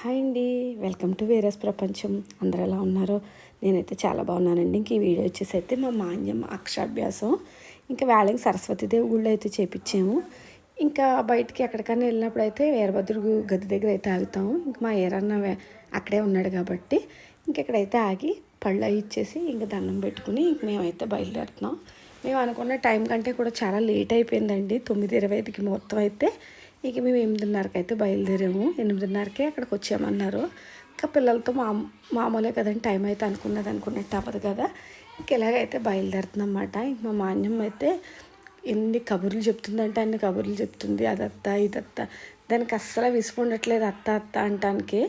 Hi అండి. Welcome to వేరస్ ప్రపంచం. అందరు ఎలా ఉన్నారో? నేనైతే చాలా బాగున్నానండి. ఇంక ఈ వీడియో వచ్చేసి అయితే మా మాన్యం అక్షరాభ్యాసం. ఇంకా వేళకి సరస్వతీదేవి గుళ్ళు అయితే చేపించాము. ఇంకా బయటికి ఎక్కడికైనా వెళ్ళినప్పుడు అయితే వీరభద్రుడు గది దగ్గర అయితే ఆగుతాము. ఇంక మా ఏరన్న అక్కడే ఉన్నాడు కాబట్టి ఇంకెక్కడైతే ఆగి పళ్ళు అవి ఇచ్చేసి ఇంక దండం పెట్టుకుని ఇంక మేమైతే బయలుదేరుతున్నాం. మేము అనుకున్న టైం కంటే కూడా చాలా లేట్ అయిపోయిందండి. తొమ్మిది ఇరవై ఐదుకి మొత్తం అయితే ఇక మేము ఎనిమిదిన్నరకి అయితే బయలుదేరాము. ఎనిమిదిన్నరకే అక్కడికి వచ్చామన్నారు. ఇంకా పిల్లలతో మా మామూలే కదండి టైం అయితే అనుకున్నది అనుకున్నట్టు అవ్వదు కదా. ఇంక ఇలాగైతే బయలుదేరుతున్నాం అన్నమాట ఇంక మా మాన్యం అయితే ఎన్ని కబుర్లు చెప్తుందంటే అన్ని కబుర్లు చెప్తుంది. అదత్త ఇదత్త. దానికి అస్సలు విసుకుండట్లేదు అత్త అత్త అంటానికి.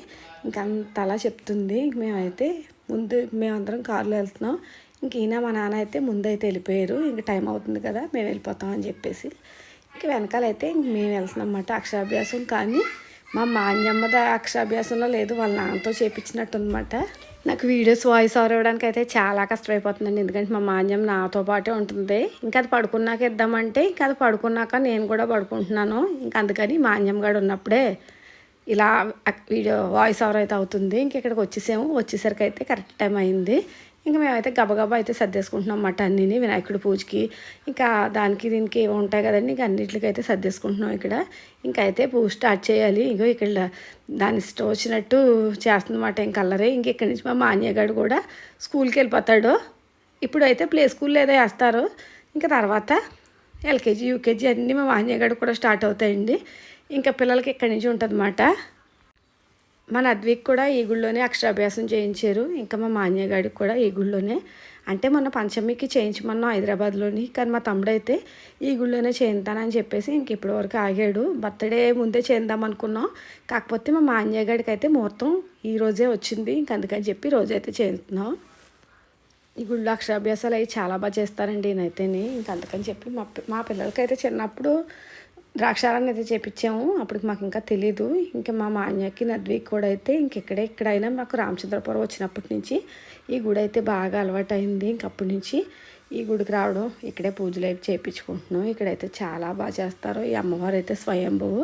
ఇంకంత అంత అలా చెప్తుంది. మేమైతే ముందు మేమందరం కారులో వెళ్తున్నాం. ఇంక ఈయన మా నాన్న అయితే ముందైతే వెళ్ళిపోయారు. ఇంక టైం అవుతుంది కదా మేము వెళ్ళిపోతాం అని చెప్పేసి. వెనకాలైతే ఇంక మేము వెళ్తున్నాం అన్నమాట అక్షరాభ్యాసం. కానీ మా మాన్యమ్మ అక్షరాభ్యాసంలో లేదు వాళ్ళ నాన్నతో చేపించినట్టు అనమాట నాకు వీడియోస్ వాయిస్ ఓవర్ ఇవ్వడానికి అయితే చాలా కష్టమైపోతుందండి. ఎందుకంటే మా మాన్యం నాతో పాటే ఉంటుంది. ఇంకా అది పడుకున్నాక ఇద్దామంటే ఇంకా అది పడుకున్నాక నేను కూడా పడుకుంటున్నాను. ఇంకా అందుకని మాన్యం గడు ఉన్నప్పుడే ఇలా వీడియో వాయిస్ ఓవర్ అయితే అవుతుంది. ఇంక ఇక్కడికి వచ్చేసాము. వచ్చేసరికి అయితే కరెక్ట్ టైం అయింది. ఇంకా మేమైతే గబగబా అయితే సర్దేసుకుంటున్నాం అన్నమాట అన్నీని వినాయకుడి పూజకి. ఇంకా దానికి దీనికి ఏమి ఉంటాయి కదండి ఇంకా అన్నిటికైతే సర్దేసుకుంటున్నాం ఇక్కడ. ఇంకా అయితే పూజ స్టార్ట్ చేయాలి. ఇంకో ఇక్కడ దాని ఇష్టం వచ్చినట్టు చేస్తుందన్నమాట ఇంక అల్లరే ఇంక ఇక్కడి నుంచి మా మాన్యగాడు కూడా స్కూల్కి వెళ్ళిపోతాడు. ఇప్పుడు అయితే ప్లే స్కూల్లో ఏదో వేస్తారు. ఇంకా తర్వాత ఎల్కేజీ యూకేజీ అన్నీ మా మాన్యగాడు కూడా స్టార్ట్ అవుతాయండి. ఇంకా పిల్లలకి ఇక్కడి నుంచి ఉంటుందన్నమాట. మన అద్విక్ కూడా ఈ గుళ్ళోనే అక్షరాభ్యాసం చేయించారు. ఇంకా మా మాన్యగాడికి కూడా ఈ గుళ్ళోనే. అంటే మొన్న పంచమికి చేయించమన్నాం హైదరాబాద్లోని కానీ మా తమ్ముడు అయితే ఈ గుళ్ళోనే చేయింతానని చెప్పేసి ఇంక ఇప్పటి వరకు ఆగాడు. బర్త్డే ముందే చేద్దాం అనుకున్నాం. కాకపోతే మా మాన్యగాడికి అయితే ముహూర్తం ఈ రోజే వచ్చింది. ఇంక అందుకని చెప్పి రోజైతే చేస్తున్నాం ఈ గుళ్ళు అక్షరాభ్యాసాలు అవి చాలా బాగా చేస్తారండి నేనైతేనే ఇంక అందుకని చెప్పి మా మా పిల్లలకైతే చిన్నప్పుడు ద్రాక్షారాన్ని అయితే చేపించాము. అప్పుడు మాకు ఇంకా తెలియదు ఇంకా మా మాన్యకి నద్వికి కూడా అయితే ఇంకెక్కడే ఎక్కడైనా మాకు రామచంద్రపురం వచ్చినప్పటి నుంచి ఈ గుడి అయితే బాగా అలవాటు అయింది ఇంక నుంచి ఈ గుడికి రావడం ఇక్కడే పూజలు అయితే చేయించుకుంటున్నాం ఇక్కడైతే చాలా బాగా చేస్తారు. ఈ అమ్మవారు అయితే స్వయంభువు.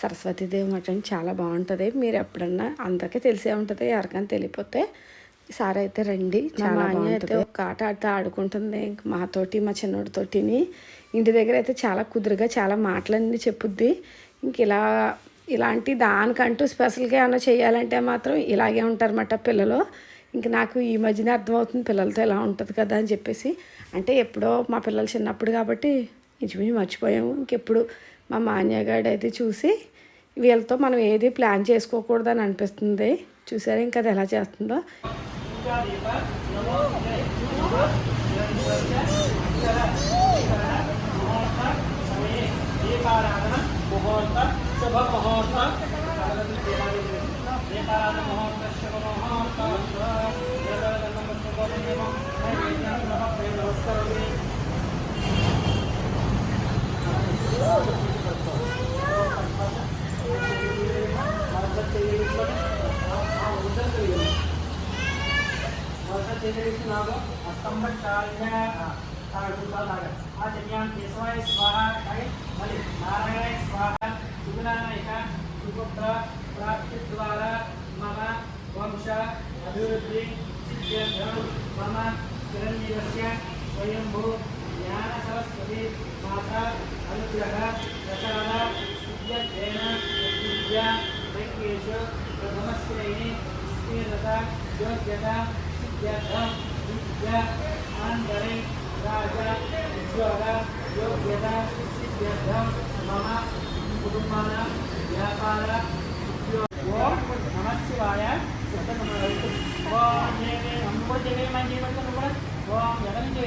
సరస్వతీదేవి మఠం చాలా బాగుంటుంది. మీరు ఎప్పుడన్నా అందరికీ తెలిసే ఉంటుంది. ఎవరికైనా తెలియపోతే ఈసారి అయితే రండి. చాలా అయితే ఒక ఆట ఆడితే ఆడుకుంటుంది. ఇంక మాతోటి మా చిన్నోడితోటిని. ఇంటి దగ్గర అయితే చాలా కుదురుగా చాలా మాటలన్నీ చెప్పుద్ది. ఇంక ఇలా ఇలాంటి దానికంటూ స్పెషల్గా ఏమైనా చేయాలంటే మాత్రం ఇలాగే ఉంటారన్నమాట పిల్లలు. ఇంక నాకు ఈ మధ్యన అర్థమవుతుంది పిల్లలతో ఎలా ఉంటుంది కదా అని చెప్పేసి. అంటే ఎప్పుడో మా పిల్లలు చిన్నప్పుడు కాబట్టి ఇంచుమించు మర్చిపోయాము. ఇంకెప్పుడు మా మాన్యగాడు అయితే చూసి వీళ్ళతో మనం ఏది ప్లాన్ చేసుకోకూడదని అనిపిస్తుంది. చూసారా ఇంకా అది ఎలా చేస్తుందో Thank you. శుభ ముహూర్త దీపారాధన ముహూర్త శుభ ముహూర్త నమస్కారం చేసేసినాడు అస్తంభచార్య ఆచర్యాం కేశవాయ స్వాహ మళ్ళీ నారాయణ స్వాహ సుగుణాయక సుపుత్ర ప్రాప్తి ద్వారా మమ వంశ అభివృద్ధి సిద్ధ్యర్థం మమ చిరంజీవస్య స్వయంభూ జ్ఞాన సరస్వతి మాత అనుగ్రహ ప్రసాద సిద్ధ్యేన విద్య వైక్యేషు ప్రథమశ్రేణి స్థిరత యోగ్యత సిద్ధ్యర్థం విద్య ఆంతరే రాజ ఉజ్వల యోగ్యత సిద్ధ్యర్థం మమ కుటుంబాన వ్యాపార ఓం నమ శివాయ ఓం అంబోజే మంచి కూడా ఓం ఎక్కడ నుంచి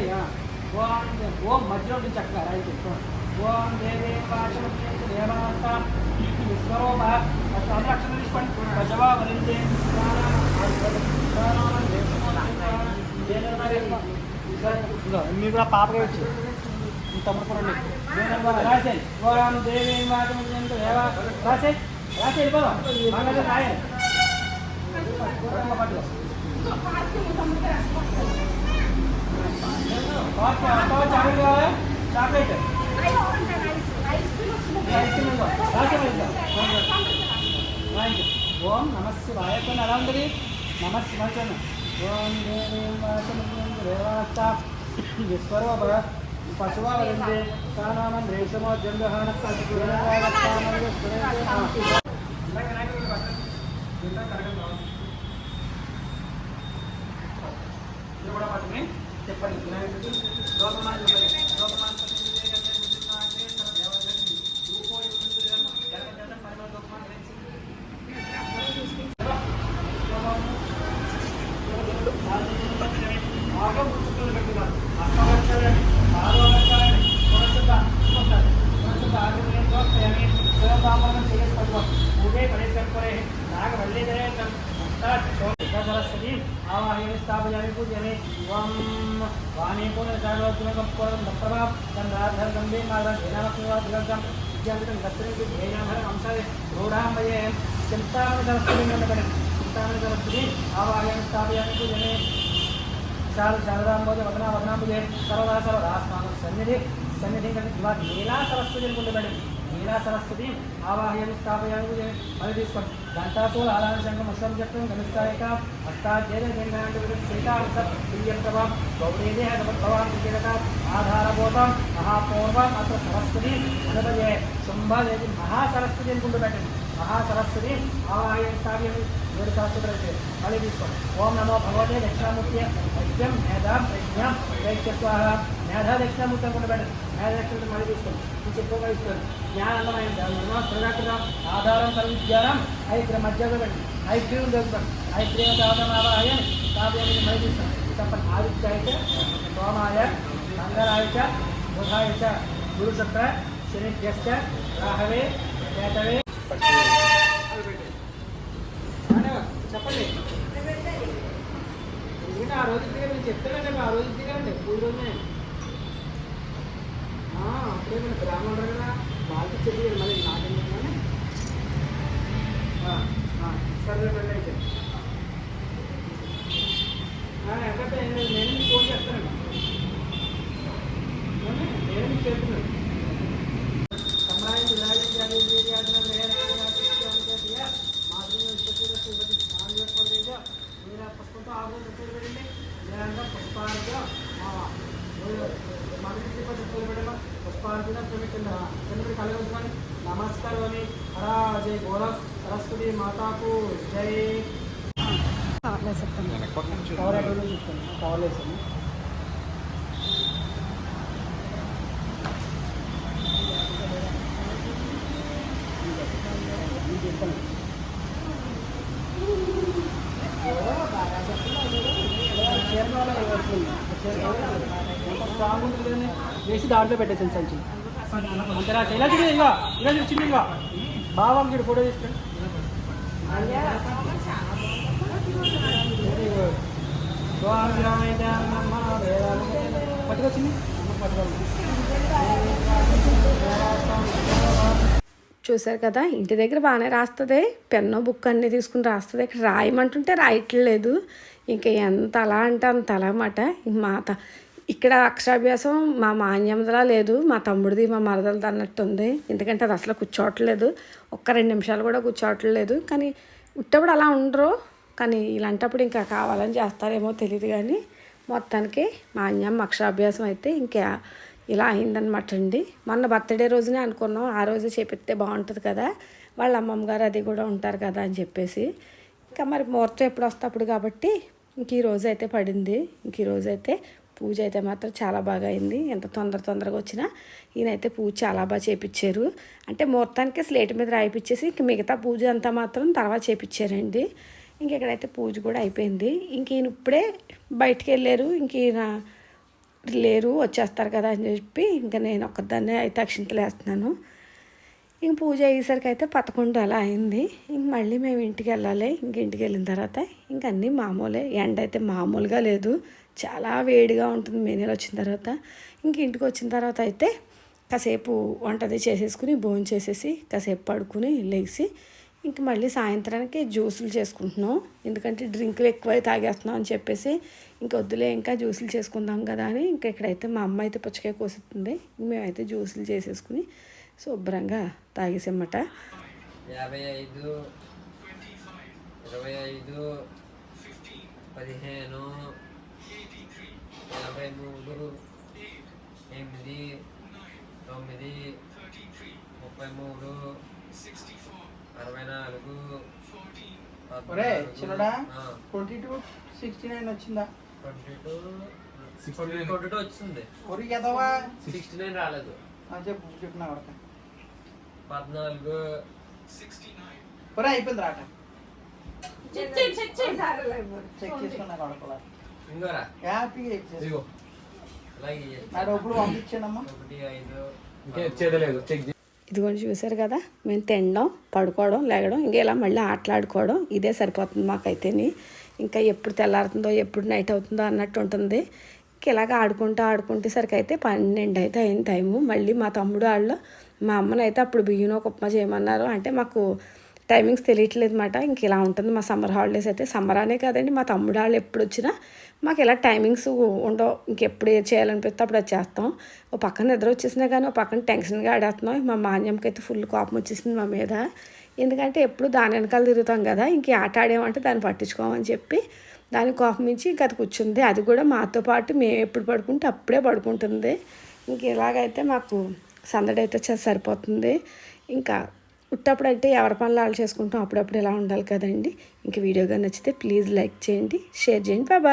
ఓం ఓం మధ్యలో నుంచి చక్కగా రైతు ఓం దేవే పాశమతి దేవాంత విశ్వరూప అష్టాదశ అక్షరం తీసుకోండి ప్రజవా వరించే మీ కూడా పాపగా వచ్చి మీ తమ్ముడు కూడా రాసే ఓం దేవీ వాచమంత దేవ రాసే రాసే వెళ్ళిపోదాం బాగా రాయాలి చాక్లెట్ ఐస్ క్రీమ్ రాసే ఓం నమ శివాయ ఎలా ఉంటుంది నమ శివాయ ఓం దేవీం వాచమీం దేవాస్త విశ్వరూప పశువా వదంతే రేషమో చెప్పండి. సరస్వతి ఆవాహయామి స్థాపయామి పూజయామి ఓం వాణీ పూర్ణచారోగ్రమప్రభా గంధాధర గంభీర మాధవ ధ్యానమక్నివాదిగం విద్యాంతం గత్రించి ధ్యేయామర అంశాయ రూఢాంబయే. చింతామణి సరస్వతి గంధకరం చింతామణి సరస్వతి ఆవాహయామి స్థాపయామి పూజయామి శారద శారదాంబోజ వదనా వదనాంబుజే సర్వదా సర్వదాస్మాన సన్నిధి. సన్నిధి ఇవా నీలా సరస్వతి అనుకుంటున్నాడు నీలా సరస్వతి ఆవాహ్యం స్థాపయామి పూజ మళ్ళీ తీసుకోండి ఘంటాసూల ఆలాన శంఖం అశ్వం చక్రం గమిస్తాయక హస్తాధ్యేయ జంగాంటి సీతాంశ దివ్యం ప్రభాం గౌరీదేహ భగవాన్ విజయత ఆధారభూతం మహాపూర్వం అత్ర సరస్వతి అనుభయే శుంభదేవి మహాసరస్వతి అనుకుంటున్నాడు మహాసరస్వతి ఆవాహయామి స్థాపయామి ఏడు శాస్త్రులు అయితే మళ్ళీ తీసుకోండి ఓం నమో భగవతే దక్షిణామూర్తి వైద్యం మేధా ప్రజ్ఞ వైద్య స్వాహ మేధా దక్షిణామూర్తి కూడా బెటర్ మేధా దక్షిణ మళ్ళీ తీసుకోండి. ఇది ఎక్కువగా ఇస్తుంది జ్ఞానమైన స్థిరగట్టుగా ఆధారం సర్విద్యానం ఐగ్ర మధ్యలో పెట్టి ఐగ్రీవం తెలుసుకోండి ఐగ్రీవ దావనావాయ కావ్యాన్ని మళ్ళీ తీసుకోండి. చెప్పండి ఆదిత్యాయ సోమాయ మంగళాయ బుధాయ గురుశుక్ర శనిభ్యశ్చ రాహవే కేతవే. చెప్పండి. ఎందుకంటే ఆ రోజు దిగండి చెప్తానండి ఆ రోజు దిగండి పూజ రోజునే అప్పుడే మన గ్రామం ఉంటారు కదా వాళ్ళకి చెప్పి మళ్ళీ నాకెందుకు సరే రండి అయితే ఎక్కడ నేను మీకు ఫోన్ చేస్తానండి నేను మీకు చెప్తున్నాను సమ్రాయం వినాయక జాతి దేవి ఆజ్ఞ మేర చెప్పులు పెట్టండి మీరంతా పుష్పార్ఘ్య మనకి నమస్కారం అని హరా జై గోర సరస్వతి మాతాకు జై. కవర్ ఎక్కడ చూసుకోండి కవర్ వేసాను వేసి దాంట్లో పెట్టేసాను సంచి. అంతరా ఇలా చూడు ఇంకా ఇలా చూడు చిన్న ఇంకా బావం చూడు ఫోటో తీసుకోండి పట్టుకొచ్చింది చూశారు కదా ఇంటి దగ్గర బాగానే రాస్తుంది. పెన్ను బుక్ అన్నీ తీసుకుని రాస్తుంది. ఇక్కడ రాయమంటుంటే రాయట్లేదు ఇంకా ఎంత అలా అంటే అంత అలా అన్నమాట. ఇంక మా ఇక్కడ అక్షరాభ్యాసం మా మాన్యమదలా లేదు మా తమ్ముడిది మా మరదలది అన్నట్టుంది. ఎందుకంటే అది అసలు కూర్చోవట్లేదు. ఒక్క రెండు నిమిషాలు కూడా కూర్చోవట్లేదు. కానీ ఉట్టప్పుడు అలా ఉండరు కానీ ఇలాంటప్పుడు ఇంకా కావాలని చేస్తారేమో తెలియదు కానీ మొత్తానికి మా అన్యమ్మ అక్షరాభ్యాసం అయితే ఇంకా ఇలా అయిందనమాట అండి. మొన్న బర్త్డే రోజునే అనుకున్నాం ఆ రోజు చేపిస్తే బాగుంటుంది కదా వాళ్ళ అమ్మమ్మ గారు అది కూడా ఉంటారు కదా అని చెప్పేసి. ఇంకా మరి ముహూర్తం ఎప్పుడు వస్తే అప్పుడు కాబట్టి ఇంక ఈ రోజు అయితే పడింది. ఇంక ఈ రోజు అయితే పూజ అయితే మాత్రం చాలా బాగా అయింది. ఎంత తొందర తొందరగా వచ్చినా ఈయనైతే పూజ చాలా బాగా చేపించారు అంటే ముహూర్తానికి స్లేట్ మీద రాయిపించేసి ఇంక మిగతా పూజ అంతా మాత్రం తర్వాత చేపించారండి ఇంక ఇక్కడైతే పూజ కూడా అయిపోయింది. ఇంక ఈయన ఇప్పుడే బయటికి వెళ్ళారు. ఇంక ఈయన లేరు వచ్చేస్తారు కదా అని చెప్పి ఇంకా నేను ఒక్కదాన్నే అయితే అక్షింతలు వేస్తున్నాను. ఇంక పూజ అయ్యేసరికి అయితే పదకొండు అలా అయింది. ఇంక మళ్ళీ మేము ఇంటికి వెళ్ళాలి. ఇంక ఇంటికి వెళ్ళిన తర్వాత ఇంక అన్నీ మామూలే. ఎండ అయితే మామూలుగా లేదు. చాలా వేడిగా ఉంటుంది మే నెల వచ్చిన తర్వాత. ఇంక ఇంటికి వచ్చిన తర్వాత అయితే కాసేపు వంటది చేసేసుకుని భోజనం చేసేసి కాసేపు పడుకుని లేచి ఇంక మళ్ళీ సాయంత్రానికి జ్యూసులు చేసుకుంటున్నాం. ఎందుకంటే డ్రింకులు ఎక్కువ తాగేస్తున్నాం అని చెప్పేసి ఇంక వద్దులే ఇంకా జ్యూసులు చేసుకుందాం కదా అని ఇంకా ఇక్కడైతే మా అమ్మ అయితే పుచ్చకాయ కోసిస్తుంది మేమైతే జ్యూసులు చేసేసుకుని శుభ్రంగా తాగేసామట యాభై ఐదు ఇరవై ఐదు పదిహేను యాభై మూడు ఎనిమిది తొమ్మిది ముప్పై మూడు అరవై నాలుగు ఒరే చిన్నడా ట్వంటీ టూ సిక్స్టీ నైన్ వచ్చిందా? ట్వంటీ టూ ట్వంటీ టూ వచ్చింది. ఒరి ఎదవా? సిక్స్టీ నైన్ రాలేదు. ఆ, చెప్పు చెప్పిన కొడక పద్నాలుగు ఒరే అయిపోయింది రాట చెక్ చేసుకున్నా కొడకలా ఇంకోరా హ్యాపీగా ఇచ్చేసి. ఇదిగో. అలాగే ఇయ్యండి. నా డబ్బులు పంపించానమ్మా ఒకటి ఐదు ఇంకేం చేయలేదు చెక్ ఇదిగోండి చూసారు కదా? మేము తినడం పడుకోవడం లేగడం ఇంకా ఇలా మళ్ళీ ఆటలాడుకోవడం ఇదే సరిపోతుంది మాకైతేని. ఇంకా ఎప్పుడు తెల్లారుతుందో ఎప్పుడు నైట్ అవుతుందో అన్నట్టు ఉంటుంది. ఇంక ఇలాగ ఆడుకుంటూ ఆడుకుంటే సరికి అయితే పన్నెండు అయితే అయిన టైము మళ్ళీ మా తమ్ముడు వాళ్ళు మా అమ్మనైతే అప్పుడు బియ్యం ఒక ఉప్మా చేయమన్నారు. అంటే మాకు టైమింగ్స్ తెలియట్లేదు అనమాట ఇంక ఇలా ఉంటుంది. మా సమ్మర్ హాలిడేస్ అయితే సమ్మర్ అనే కాదండి. మా తమ్ముడు వాళ్ళు ఎప్పుడు వచ్చినా మాకు ఇలా టైమింగ్స్ ఉండవు. ఇంకెప్పుడు ఏది చేయాలనిపిస్తే అప్పుడు అది చేస్తాం. ఓ పక్కన నిద్ర వచ్చేసినా కానీ ఓ పక్కన టెన్షన్గా ఆడేస్తున్నాం మా మాన్యంకి అయితే ఫుల్ కోపం వచ్చేసింది మా మీద. ఎందుకంటే ఎప్పుడు దాని వెనకాల తిరుగుతాం కదా ఇంక ఆట ఆడేమంటే దాన్ని పట్టించుకోమని చెప్పి దాని కోపం ఇచ్చి ఇంక అది కూర్చుంది. అది కూడా మాతో పాటు మేము ఎప్పుడు పడుకుంటే అప్పుడే పడుకుంటుంది. ఇంక ఇలాగైతే మాకు సందడి అయితే చ- సరిపోతుంది. ఇంకా ఉట్టప్పుడు అంటే ఎవరి పనులు వాళ్ళు చేసుకుంటాం అప్పుడప్పుడు ఎలా ఉండాలి కదండి. ఇంక వీడియోగా నచ్చితే ప్లీజ్ లైక్ చేయండి షేర్ చేయండి. బాబా